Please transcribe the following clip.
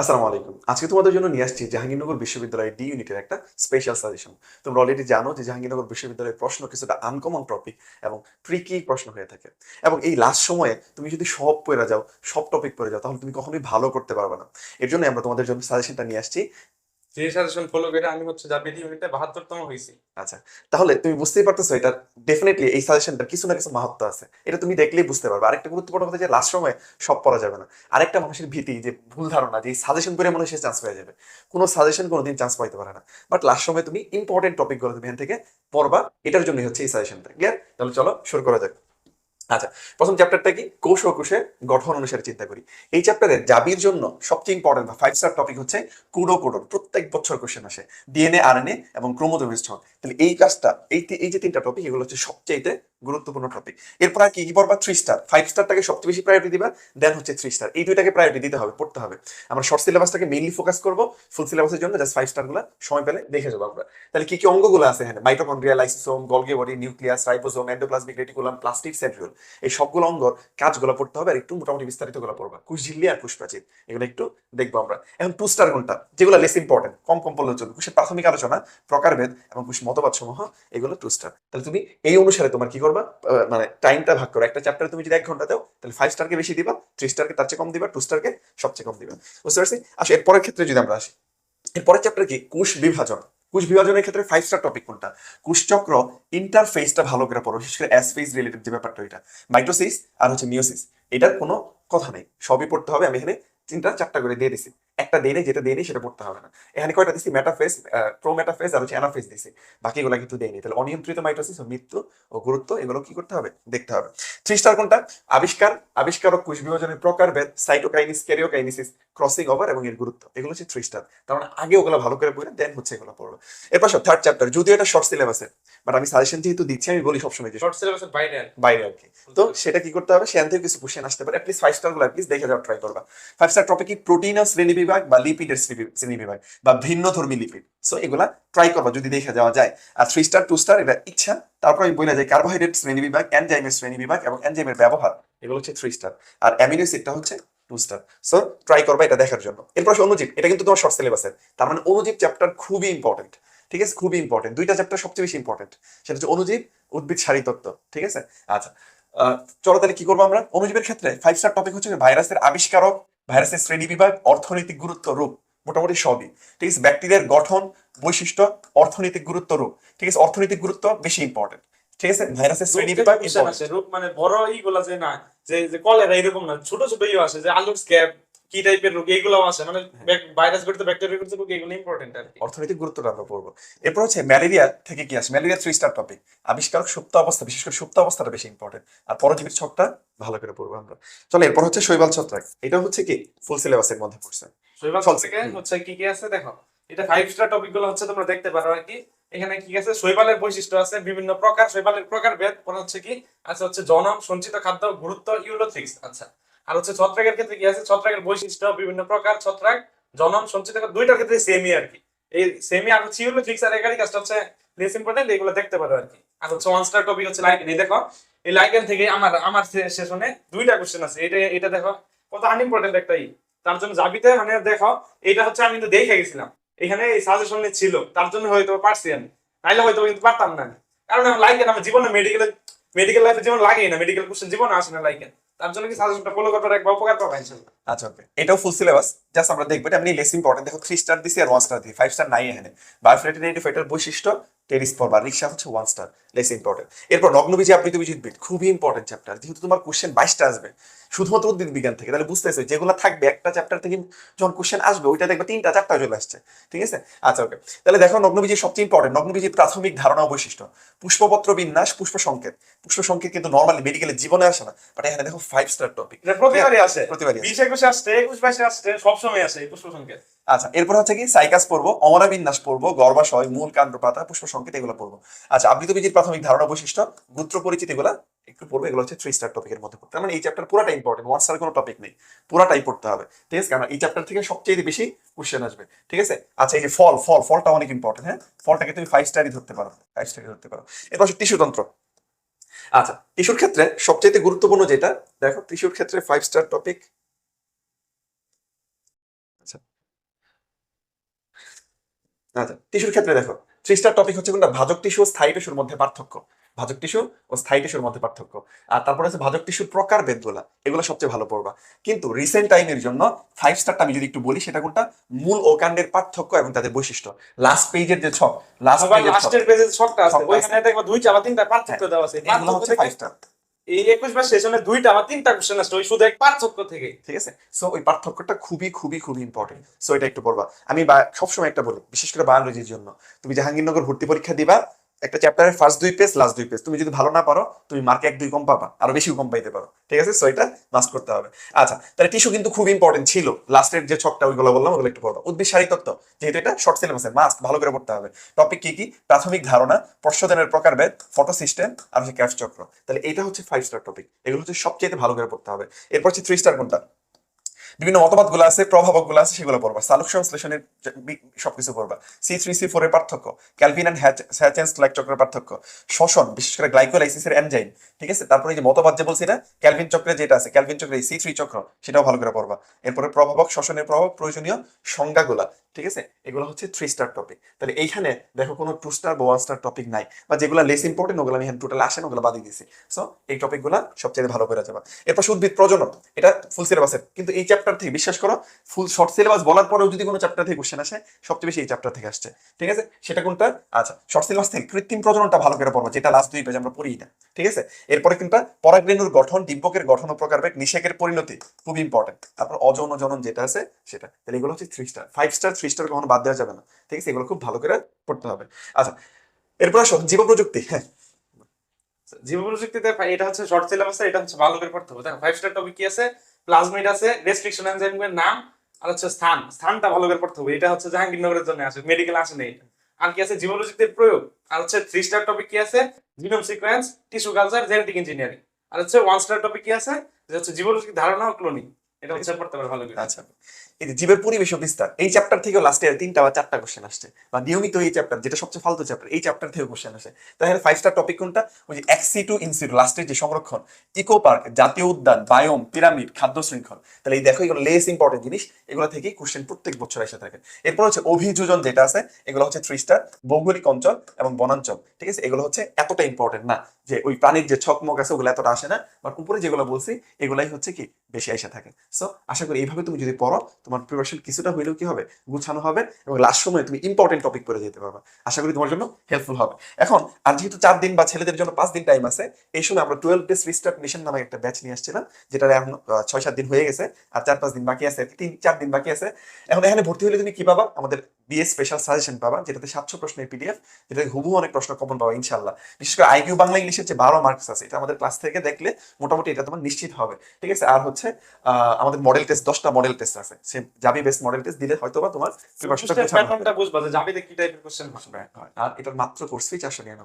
আসসালামু আলাইকুম। আজকে তোমাদের জন্য নিয়ে আসছি জাহাঙ্গীরনগর বিশ্ববিদ্যালয়ের ডি ইউনিটের একটা স্পেশাল সাজেশন তোমরা অলরেডি জানো যে জাহাঙ্গীরনগর বিশ্ববিদ্যালয়ের প্রশ্ন কিছুটা আনকমন টপিক এবং ট্রিকি প্রশ্ন হয়ে থাকে। এবং এই লাস্ট সময়ে তুমি যদি সব পড়ে যাও, সব টপিক পড়ে যাও, তাহলে তুমি কখনোই ভালো করতে পারবে না। এর জন্য আমরা তোমাদের জন্য সাজেশনটা নিয়ে আসছি আচ্ছা তাহলে তুমি বুঝতেই পারতেছো কিছু না কিছু আছে। এটা তুমি দেখলেই বুঝতে পারবে। গুরুত্বপূর্ণ যে লাস্ট সময় সব পড়া যাবে না। আরেকটা মানুষের ভীতি, যে ভুল ধারণা, যে সাজেশন করে চান্স যাবে। কোনো সাজেশন কোনোদিন চান্স পাইতে পারে না। বাট লাস্ট সময় তুমি ইম্পর্টেন্ট টপিকগুলো এখান থেকে পড়বা, এটার জন্যই হচ্ছে এই সাজেশনটা ক্লিয়ার তাহলে চলো, শুরু করা যাক। আচ্ছা প্রথম চ্যাপ্টারটা কি? কোষ ও কোষের গঠন অনুসারে চিন্তা করি। এই চ্যাপ্টারে জাবির জন্য সবচেয়ে ইম্পর্টেন্ট বা ফাইভ স্টার টপিক হচ্ছে কুডো কোডন প্রত্যেক বছর কোশ্চেন আসে। ডিএনএ আরএনএ এবং ক্রোমোজোমিস্ট স্ট্রং তাহলে এই কাজটা এই এই যে তিনটা টপিক এগুলো হচ্ছে সবচেয়ে গুরুত্বপূর্ণ টপিক এরপর আর কি কি পড়বা? থ্রি স্টার ফাইভ স্টারটাকে সবচেয়ে বেশি প্রায়োরিটি দিবা দেন হচ্ছে থ্রি স্টার এই দুইটাকে প্রায়োরিটি দিতে হবে, পড়তে হবে। আমরা শর্ট সিলেবাসটাকে মেইনলি ফোকাস করব ফুল সিলেবাসের জন্য জাস্ট ফাইভ স্টারগুলো সময় পেলে দেখে যাব আমরা। তাহলে কি কি অঙ্গগুলো আছে এখানে? Mitochondria lysosome Golgi body nucleus ribosome endoplasmic reticulum plastic centriole এই সবগুলো অঙ্গর কাজগুলো পড়তে হবে আর একটু মোটামুটি বিস্তারিতগুলো পড়বা। কুশ ঝিল্লি আর কুশ প্রাচীর, এগুলো একটু দেখব আমরা। এখন টু স্টার কোনটা? যেগুলো লেস ইম্পর্টেন্ট কম কম পড়লে চলবে। কুশের প্রাথমিক আলোচনা, প্রকারভেদ এবং কুশ মতবাদ সমূহ এগুলো টু স্টার তাহলে তুমি এই অনুসারে তোমার কি করবা? আহ, মানে টাইমটা ভাগ করো। একটা চ্যাপ্টারে তুমি যদি এক ঘণ্টা দাও তাহলে ফাইভ স্টারকে বেশি দিবা থ্রি স্টারকে তার চেয়ে কম দিবা টু স্টারকে সবচেয়ে কম দিবা। বুঝতে পারছি? আসো এরপরের ক্ষেত্রে যদি আমরা আসি এরপরের চ্যাপ্টার কি? কোষ বিভাজন। কোষ বিভাজনের ক্ষেত্রে ফাইভ স্টার টপিক কোনটা? কোষচক্র ইন্টারফেসটা ভালো করে পড়ো বিশেষ করে অ্যাস ফেস রিলেটেড যে ব্যাপারটা এটা মাইটোসিস আর হচ্ছে মিওসিস এটার কোনো কথা নেই। সবই পড়তে হবে আমি এখানে তিনটা চারটা করে দিয়ে দিছি। একটা দিয়ে যেটা দিয়ে সেটা পড়তে হবে না। এখানে কয়টা দিছি? মেটাফেস প্রোমেটাফেস আর হচ্ছে অ্যানাফেস দিছি। বাকিগুলো কিন্তু দেয়নি। তাহলে অনিয়ন্ত্রিত মাইটোসিস ও মৃত্যু ও গুরুত্ব, এগুলো কি করতে হবে? দেখতে হবে। থ্রি স্টার কোনটা? আবিষ্কার, আবিষ্কারক কোষ বিভাজনের প্রকারভেদ সাইটোকাইনিস ক্যারিওকাইনিসিস ক্রসিং ওভার এবং এর গুরুত্ব। এগুলো হচ্ছে থ্রি স্টার। তার মানে আগে ওগুলো ভালো করে পড়ে দেন হচ্ছে এগুলো পড়ব। এরপর থার্ড চ্যাপ্টার যদিও এটা শর্ট সিলেবাসের বাট আমি সাজেশন যেহেতু দিচ্ছি আমি বলি সবসময় যে শর্ট সিলেবাসের বাইরে আর বাইরে আর কি। তো সেটা কি করতে হবে? সেখান থেকে কিছু কোশ্চেন আসতে পারে। ফাইভ স্টারগুলো অ্যাটলিস্ট দেখে যাওয়ার ট্রাই করবা। ফাইভ স্টার টপিক প্রোটিন বা লিপিডের বা ভিন্ন ধর্মী লিপিড সো এগুলা ট্রাই করবা যদি দেখে যাওয়া যায়। আর থ্রি স্টার টু স্টার এটা ইচ্ছা। তারপর আমি বলে যাই কার্বোহাইড্রেট শ্রেণি বিভাগ এনজাইমের শ্রেণি বিভাগ এবং এনজাইমের ব্যবহার। এগুলো হচ্ছে থ্রি স্টার আর অ্যামিনো অ্যাসিডটা হচ্ছে টু স্টার সো ট্রাই করবা এটা দেখার জন্য। এরপর অনুজীব এটা কিন্তু তোমার শর্ট সিলেবাসের তার মানে অনুজীব চ্যাপ্টার খুবই ইম্পর্টেন্ট ঠিক আছে? খুবই ইম্পর্টেন্ট দুইটা চ্যাপ্টার সবচেয়ে বেশি ইম্পর্টেন্ট সেটা হচ্ছে অনুজীব উদ্ভিদ সারি তত্ত্ব। ঠিক আছে? আচ্ছা। চলো তাহলে কি করব আমরা? অনুজীবের ক্ষেত্রে ফাইভ স্টার টপিক হচ্ছে ভাইরাসের আবিষ্কারক ভাইরাসের শ্রেণি বিভাগ অর্থনৈতিক গুরুত্ব রূপ। মোটামুটি সবই। ঠিক আছে? ব্যাকটেরিয়ার গঠন বৈশিষ্ট্য অর্থনৈতিক গুরুত্ব রূপ। ঠিক আছে? অর্থনৈতিক গুরুত্ব বেশি ইম্পর্টেন্ট ঠিক আছে? ভাইরাসের শ্রেণি বিভাগ রূপ মানে বড় ইগুলা যে না যে যে কলেরা এরকম না। ছোট ছোট ইয়ে আসে যে আলুর স্ক্যাব কি টাইপের রোগ এগুলো আসে মানে ভাইরাস গঠিত ব্যাকটেরিয়া গঠিত রোগ এগুলো ইম্পর্টেন্ট আর অর্থনৈতিক গুরুত্বটা আমরা পড়ব। এরপর হচ্ছে ম্যালেরিয়া থেকে কি আসে? ম্যালেরিয়া থ্রি স্টার টপিক আবিষ্কারক সুপ্ত অবস্থা বিশেষ করে সুপ্ত অবস্থাটা বেশি ইম্পর্টেন্ট আর পরজীবীর ছকটা ভালো করে পড়ব আমরা। চলো এরপর হচ্ছে শৈবাল ছত্রাক। এটা হচ্ছে কি? ফুল সিলেবাসের মধ্যে পড়ছে। শৈবাল। হচ্ছে কি কি আছে? দেখো এটা ফাইভ স্টার টপিকগুলো হচ্ছে তোমরা দেখতে পারো আর কি। এখানে কি আছে? শৈবালের বৈশিষ্ট্য আছে বিভিন্ন প্রকার। শৈবালের প্রকার ভেদ পরে হচ্ছে কি? আছে হচ্ছে জনম সঞ্চিত খাদ্য গুরুত্ব ইউলোথ্রিক্স আচ্ছা আর হচ্ছে ছত্রাকের ক্ষেত্রে কি আছে? ছত্রাকের বৈশিষ্ট্য, বিভিন্ন প্রকার ছত্রাক, জনম, সঞ্চিত দুইটার ক্ষেত্রে সেমই আর কি। এই সেমি আর হচ্ছে ইউলোথ্রিক্স আর এগারি কাজটা হচ্ছে লেস ইম্পর্টেন্ট এগুলো দেখতে পারো আর কি। আর হচ্ছে ওয়ান স্টার টপিক হচ্ছে লাইকেন এই দেখো, এই লাইকেন থেকে আমার আমার সেশনে দুইটা কোশ্চেন আছে। এটা এটা দেখো, কত আনইম্পর্টেন্ট একটা ই। তার জন্য যাবিতে মানে দেখো এটা হচ্ছে আমি কিন্তু দেখে গেছিলাম। এখানে এই সাজেশনে ছিল, তার জন্য হয়তো পারছি আমি। নাইলে হয়তো কিন্তু পারতাম না। কারণ লাইকেন আমার জীবনে মেডিকেল মেডিকেল লাইফে জীবন লাগেই না। মেডিকেল কোশ্চেন জীবনে আসে না লাইকেন তার জন্য কি সাজেশনটা ফলো করতে একবার উপকার আচ্ছা ওকে এটাও ফুল সিলেবাস জাস্ট আমরা দেখব এটা আমি লেস ইম্পর্টেন্ট দেখো থ্রি স্টার দিছি আর ওয়ান স্টার দিই ফাইভ স্টার নাই এখানে। বায়োফ্রেটিনাইটিভ এটার বৈশিষ্ট্য টেরিস্পর বা রিক্সা হচ্ছে ওয়ান স্টার লেস ইম্পর্টেন্ট এরপর নগ্নবীজি আপনি তুমি জিতবে খুবই ইম্পর্টেন্ট চ্যাপ্টার যেহেতু তোমার কোশ্চেন বাইশটা আসবে শুধুমাত্র উদ্ভিদ বিজ্ঞান থেকে। তাহলে বুঝতেছো যেগুলো থাকবে একটা চ্যাপ্টার থেকে যখন কোশ্চেন আসবে ওইটা দেখবে তিনটা চারটা চলে আসছে। ঠিক আছে? আচ্ছা ওকে তাহলে দেখো নগ্নবীজির সবচেয়ে ইম্পর্টেন্ট নগ্নবীজির প্রাথমিক ধারণা ও বৈশিষ্ট্য। পুষ্পপত্র বিন্যাস পুষ্প সংকেত। পুষ্প সংকেত কিন্তু নর্মালি মেডিকেলের জীবনে আসে না। বাট এখানে দেখো ফাইভ স্টার টপিক প্রতিবারই আসে। প্রতিবারই আসে। বিশ একুশে আসছে একুশ বাইশে আসছে সবসময় আসে এই পুষ্প সংকেত। আচ্ছা এরপর হচ্ছে কি, সাইকাস পড়ব পড়ব মূল কাণ্ড পাতা, পুষ্প সংকেত, এগুলো পড়ব। আচ্ছা প্রাথমিক ধারণা বৈশিষ্ট্য, গুত্র পরিচিতি এগুলা একটু পড়ব, এগুলো হচ্ছে থ্রি স্টার টপিকের মধ্যে পড়তে। মানে এই চ্যাপ্টার পুরাটা ইম্পর্টেন্ট ওয়ান স্টার কোনো টপিক নেই, পুরাটাই পড়তে হবে। ঠিক আছে, কারণ এই চ্যাপ্টার থেকে সবচেয়ে বেশি কোশ্চেন আসবে। ঠিক আছে? আচ্ছা এই যে ফল ফল ফলটা অনেক ইম্পর্টেন্ট হ্যাঁ? ফলটাকে তুমি ফাইভ স্টারই ধরতে পারো ফাইভ স্টারই ধরতে পারো। এরপর হচ্ছে টিস্যুতন্ত্র আচ্ছা টিস্যুর ক্ষেত্রে সবচেয়ে গুরুত্বপূর্ণ যেটা, দেখো টিস্যুর ক্ষেত্রে ফাইভ স্টার টপিক আচ্ছা আচ্ছা টিস্যুর ক্ষেত্রে দেখো থ্রি স্টার টপিক হচ্ছে কোনটা? ভাজক টিস্যু ও স্থায়ী টিস্যুর মধ্যে পার্থক্য। ভাজক টিস্যু ও স্থায়ী টিস্যুর মধ্যে পার্থক্য। আর তারপরে হচ্ছে ভাজক টিস্যুর প্রকার ভেদগুলা। এগুলো সবচেয়ে ভালো পড়বা। কিন্তু রিসেন্ট টাইমের জন্য ফাইভ স্টারটা আমি যদি একটু বলি সেটা কোনটা? মূল ও কাণ্ডের পার্থক্য এবং তাদের বৈশিষ্ট্য। লাস্ট পেজের যে ছক লাস্ট পেজের ছকটা আছে ওইখানে দেখবা দুইটা বা তিনটা পার্থক্য হ্যাঁ, দেওয়া আছে। এগুলো হচ্ছে ফাইভ স্টার এই একুশ বার সেশনে দুইটা আমার তিনটা কোশ্চেন আসছে, ওই শুধু এক পার্থক্য থেকে। ঠিক আছে? সো ওই পার্থক্যটা খুবই খুবই খুবই ইম্পর্টেন্ট সো এটা একটু পড়বা আমি সবসময় একটা বলি, বিশেষ করে বায়োলজির জন্য। তুমি জাহাঙ্গীরনগর ভর্তি পরীক্ষা দিবা একটা চ্যাপ্টারের ফার্স্ট দুই পেজ লাস্ট দুই পেজ তুমি যদি ভালো না পারো, তুমি মার্কে এক, দুই কম পাবা, আরও বেশি কম পাইতে পারো। ঠিক আছে? সো এটা মাস্ট করতে হবে। আচ্ছা তাহলে টিস্যু কিন্তু খুব ইম্পর্টেন্ট ছিল। লাস্টের যে ছকটা, ওইগুলো বললাম, ওগুলো একটু পড়বা উদ্ভিদ শারীর তত্ত্ব, যেহেতু এটা শর্ট সিলেবাসের মাস্ট ভালো করে পড়তে হবে। টপিক কি কি? প্রাথমিক ধারণা প্রশ্নদানের প্রকারভেদ ফটো সিস্টেম আর হচ্ছে ক্যাশ চক্র। তাহলে এটা হচ্ছে ফাইভ স্টার টপিক এগুলো হচ্ছে সবচেয়ে ভালো করে পড়তে হবে। এরপর হচ্ছে থ্রি স্টার কোনটা? বিভিন্ন মতবাদগুলো আছে প্রভাবকগুলো আছে, সেগুলো পড়বা। সালোক সংশ্লেষণের সবকিছু পড়বা। সি থ্রি, সি ফোর এর পার্থক্য, ক্যালভিন চক্রের পার্থক্য, শ্বসন, বিশেষ করে গ্লাইকোলাইসিসের এনজাইম, ঠিক আছে? তারপরে যে মতবাদ যে বলছি না, ক্যালভিন চক্রে যেটা আছে, ক্যালভিন চক্রে সি থ্রি চক্র, সেটাও ভালো করে পড়বা। এরপরে প্রভাবক, শ্বসনের প্রভাব প্রয়োজনীয় সংজ্ঞাগুলা, ঠিক আছে? এগুলো হচ্ছে থ্রি স্টার টপিক তাহলে এইখানে দেখো কোনো টু স্টার বা ওয়ান স্টার টপিক নাই, বা যেগুলো লেস ইম্পর্টেন্ট ওগুলো আমি টোটাল আসেন, ওগুলো বাদিয়ে দিছি। সো এই টপিকগুলো সবচেয়ে ভালো করে যাবা। এরপর উদ্ভিদ প্রজনন, এটা ফুল সিলেবাসের কিন্তু এই চ্যাপ্টার থেকে বিশ্বাস করো ফুল শর্ট সিলেবাস বলার পরেও যদি কোনো চ্যাপ্টার থেকে কোশ্চেন আসে, সবচেয়ে বেশি এই চ্যাপ্টার থেকে আসছে। ঠিক আছে? সেটা কোনটা? আচ্ছা শর্ট সিলেবাস থেকে কৃত্রিম প্রজননটা ভালো করে পড়ব যেটা লাস্ট দুই পেজ আমরা পড়ি না। ঠিক আছে? এরপরে কিন্তু পরাগরেণুর গঠন ডিম্বকের গঠন ও প্রকারভেদ, নিষেকের পরিণতি, খুব ইম্পর্টেন্ট তারপর অযৌন জনন যেটা আছে, সেটা। তাহলে এগুলো হচ্ছে three star five star three star কখনো বাদ দেওয়া যাবে না। ঠিক আছে? এগুলো খুব ভালো করে পড়তে হবে। আচ্ছা এরপর আসো জীব প্রযুক্তি হ্যাঁ। জীব প্রযুক্তিতে এটা হচ্ছে শর্ট সিলেবাস এটা হচ্ছে ভালো করে পড়তে হবে। দেখো ফাইভ স্টার টপিক কি আছে? প্লাজমিড আছে রেস্ট্রিকশন এনজাইমের নাম, আর হচ্ছে স্থান। স্থানটা ভালো করে পড়তে হবে। এটা হচ্ছে জাহাঙ্গীরনগরের জন্য আছে মেডিকেল আসে নেই আর কি আছে? জিওলজিতে প্রয়োগ। আর হচ্ছে থ্রি স্টার টপিক কি আছে? Genome sequence tissue culture genetic engineering আর হচ্ছে ওয়ান স্টার টপিক কি আছে? যে হচ্ছে জীব ধারণা ও ক্লোনিং এটা হচ্ছে পড়তে হবে ভালো করে। আচ্ছা। এই যে জীবের পরিবেশ ও বিস্তার, এই চ্যাপ্টার থেকেও লাস্টে তিনটা বা চারটা কোশ্চেন আসছে। বা নিয়মিত এই চ্যাপ্টার যেটা সবচেয়ে ফালতু চ্যাপ্টার এই চ্যাপ্টার থেকেও কোশ্চেন আসে। তাহলে ফাইভ স্টার টপিক কোনটা? ওই যে এক্সি টু ইনসিটু লাস্টের যে সংরক্ষণ ইকো পার্ক জাতীয় উদ্যান বায়োম পিরামিড খাদ্য শৃঙ্খল। তাহলে এই দেখো, এগুলো লেস ইম্পর্টেন্ট জিনিস, এগুলো থেকেই কোশ্চেন প্রত্যেক বছর এসে থাকে। এরপর হচ্ছে অভিযোজন যেটা আছে, এগুলো হচ্ছে থ্রি স্টার ভৌগোলিক অঞ্চল এবং বনাঞ্চল। ঠিক আছে? এগুলো হচ্ছে এতটা ইম্পর্টেন্ট না যে ওই প্রাণীর যে ছকমক আছে, ওগুলো এতটা আসে না। বাট উপরে যেগুলো বলছি, এগুলাই হচ্ছে কি, বেশি এসে থাকে। সো আশা করি এইভাবে তুমি যদি পড়ো তোমার প্রিপারেশন কিছুটা হইলেও কি হবে? গুছানো হবে এবং লাস্ট সময় তুমি ইম্পর্টেন্ট টপিক পড়ে যেতে পারবে। আশা করি তোমার জন্য হেল্পফুল হবে। এখন, আর যেহেতু চার দিন বা ছেলেদের জন্য পাঁচ দিন টাইম আছে, এই সময় আমরা টুয়েলভ ডেজ রিস্টার্ট মিশন নামে একটা ব্যাচ নিয়ে আসছিলাম যেটা এখন ছয় সাত দিন হয়ে গেছে, আর চার পাঁচ দিন বাকি আছে তিন, চার দিন বাকি আছে। এখন এখানে ভর্তি হলে তুমি কি পাবা? আমাদের বিএ স্পেশাল সাজেশন পাবা, যেটাতে সাতশো প্রশ্নের পিডিএফ যেটাতে হুবহু অনেক প্রশ্ন কমন পাবা ইনশাল্লাহ বিশেষ করে আইকিউ বাংলা ইংলিশের যে বারো মার্কস আছে, এটা আমাদের ক্লাস থেকে দেখলে মোটামুটি এটা তোমার নিশ্চিত হবে। ঠিক আছে? আর হচ্ছে আমাদের মডেল টেস্ট দশটা মডেল টেস্ট আছে সে যাবি বেস্ট মডেল টেস্ট দিলে হয়তো বা তোমার প্রিপারেশনটা প্যাটার্নটা বুঝবা যে যাবে কি টাইপের কোশ্চেন আসবে আর এটার মাত্র কোর্স ফি চারশো নিরানব্বই।